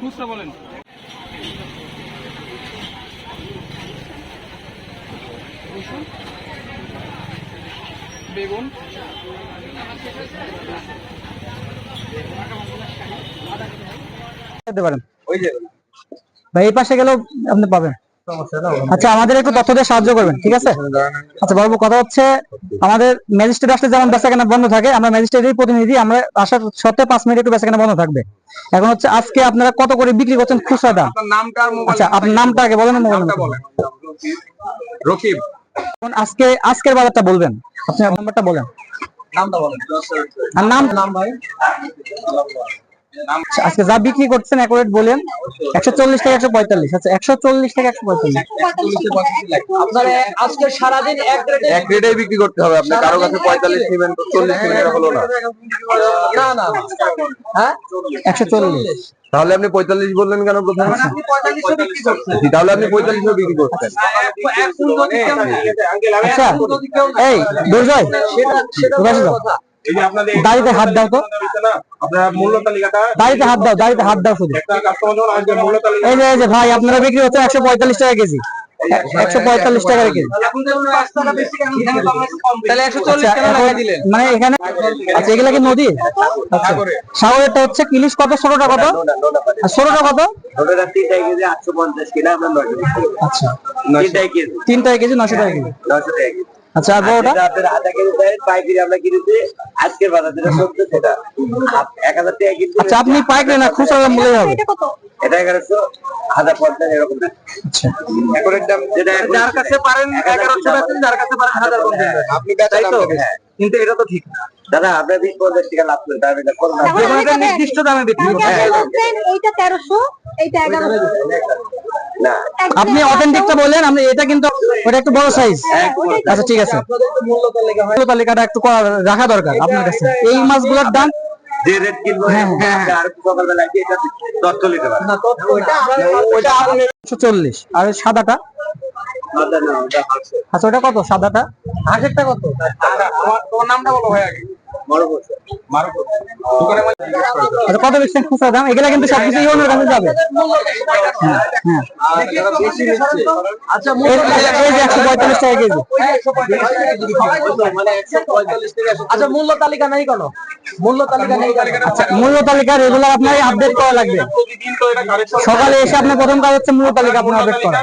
খুচরা বলেন। বেগুন। ভাই এই পাশে গেলেও আপনি পাবেন। আচ্ছা আমাদের একটু তথ্য দিয়ে সাহায্য করবেন ঠিক আছে? আচ্ছা বাবু কথা হচ্ছে আমাদের ম্যাজিস্ট্রেট আসলে যেমন বেচাকেনা বন্ধ থাকে আমরা ম্যাজিস্ট্রেটের প্রতিনিধি আমরা আসার সত্ত্বে পাঁচ মিনিট একটু বেচাকেনা বন্ধ থাকবে। এখন হচ্ছে আজকে আপনারা কত করে বিক্রি করছেন খুচরা দাম? আচ্ছা আপনার নামটা আগে বলেন মোবাইল রকিব। এখন আজকে আজকের বাজারটা বলবেন। আপনি নাম্বারটা বলেন। নামটা বলেন। আর নাম? নাম ভাই? আজকে যা বিক্রি করছেন অ্যাকুরেট বলেন। একশো চল্লিশ থেকে একশো পঁয়তাল্লিশ। আচ্ছা একশো চল্লিশ থেকে একশো পঁয়তাল্লিশ। আপনার আজকে সারাদিন এক রেটে এক রেটেই বিক্রি করতে হবে আপনি কারও কাছে পঁয়তাল্লিশ নেবেন তো চল্লিশ নেবেন হলো না। না না হ্যাঁ? একশো চল্লিশ। তাহলে আপনি পঁয়তাল্লিশ বললেন কেন প্রথমে? তাহলে আপনি পঁয়তাল্লিশও বিক্রি করছেন। আচ্ছা এই দুর্জয় দাড়িতে হাত দাও তো। দাড়িতে হাত দাও দাড়িতে হাত দাও শুধু। একটা কাস্টমার যখন আসবে মূল্য তালিকা এই যে এই যে ভাই আপনারা বিক্রি হচ্ছে একশো পঁয়তাল্লিশ টাকা কেজি। একশো পঁয়তাল্লিশ টাকা কেজি। আচ্ছা, কেন এখন- লাগাই দিলেন। মানে এখানে আচ্ছা এগুলা কি নদী? আচ্ছা সাগরেরটা হচ্ছে ইলিশ কত? ষোলোটা কত? ষোলোটা কত? আচ্ছা। তিনটাই কেজি। তিন টাকা কেজি। নশো নয়শো টাকা কেজি। আচ্ছা আর বড়টা? যেটা আপনার আধা কেজি দেয় পাইকারি আমরা কিনেছি। আজকের বাজার যেটা সত্য সেটা। এক হাজার টাকা কিনতে আচ্ছা আপনি পাইকারি না খুচরা মূল্য হবে। এটা এগারোশো হাজার পঞ্চাশ এরকম আচ্ছা। একরের দাম যেটা যার কাছে পারেন এগারোশো বেচেন যার কাছে পারেন হাজার পঞ্চাশ আপনি বেচা তাই তো? দাম। হ্যাঁ। কিন্তু এটা তো ঠিক না। দাদা আপনার বিশ পঞ্চাশ টাকা লাভ করে তার এটা একটা নির্দিষ্ট দামে বিক্রি হ্যাঁ, এইটা তেরোশো এইটা এগারোশো। না। আপনি অথেন্টিকটা বললেন আপনি এটা কিন্তু ওটা একটু বড় সাইজ আচ্ছা ঠিক আছে। মূল্য তালিকাটা একটু রাখা দরকার আপনার কাছে। এই মাছগুলোর দাম যে রেট কিনবো হ্যাঁ, হ্যাঁ, আপনি আর সকালবেলা এটা তথ্য নিতে পারেন ওইটা একশো চল্লিশ। আর সাদাটা? আচ্ছা ওটা কত? সাদাটা? হাঁসেরটা কত? তোমার তোমার নামটা বলো ভাই আগে। মারুফ দোকানে আচ্ছা কত বেচছেন? খুচরা দাম? এগুলা কিন্তু সবকিছু ইউনের কাছে যাবে। হ্যাঁ হ্যাঁ। আচ্ছা একশো পঁয়তাল্লিশ টাকা কেজি। আচ্ছা মূল্য তালিকা নেই কোনো? মূল্য তালিকা নেই আচ্ছা মূল্য তালিকা রেগুলার আপনার আপডেট করা লাগবে। প্রতিদিন তো এটা কালেকশন সকালে এসে আপনার প্রথম কাজ হচ্ছে মূল্য তালিকা আপনার আপডেট করা।